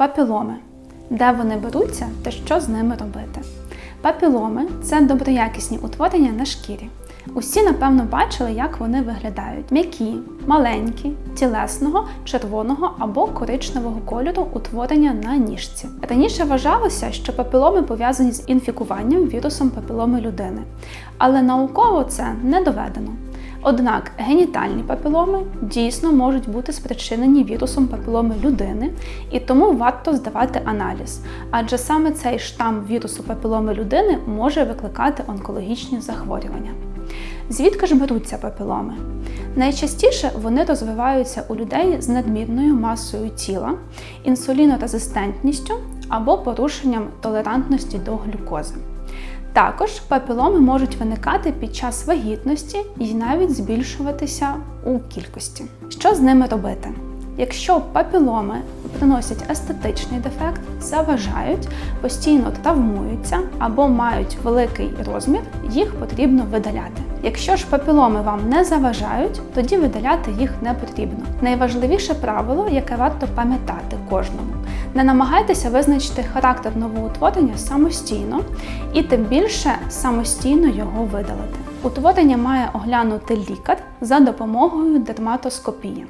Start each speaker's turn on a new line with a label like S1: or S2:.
S1: Папіломи. Де вони беруться та що з ними робити? Папіломи це доброякісні утворення на шкірі. Усі, напевно, бачили, як вони виглядають: м'які, маленькі, тілесного, червоного або коричневого кольору утворення на ніжці. Раніше вважалося, що папіломи пов'язані з інфікуванням вірусом папіломи людини, але науково це не доведено. Однак генітальні папіломи дійсно можуть бути спричинені вірусом папіломи людини, і тому варто здавати аналіз, адже саме цей штам вірусу папіломи людини може викликати онкологічні захворювання. Звідки ж беруться папіломи? Найчастіше вони розвиваються у людей з надмірною масою тіла, інсулінорезистентністю або порушенням толерантності до глюкози. Також папіломи можуть виникати під час вагітності і навіть збільшуватися у кількості. Що з ними робити? Якщо папіломи приносять естетичний дефект, заважають, постійно травмуються або мають великий розмір, їх потрібно видаляти. Якщо ж папіломи вам не заважають, тоді видаляти їх не потрібно. Найважливіше правило, яке варто пам'ятати кожному. Не намагайтеся визначити характер новоутворення самостійно і тим більше самостійно його видалити. Утворення має оглянути лікар за допомогою дерматоскопії.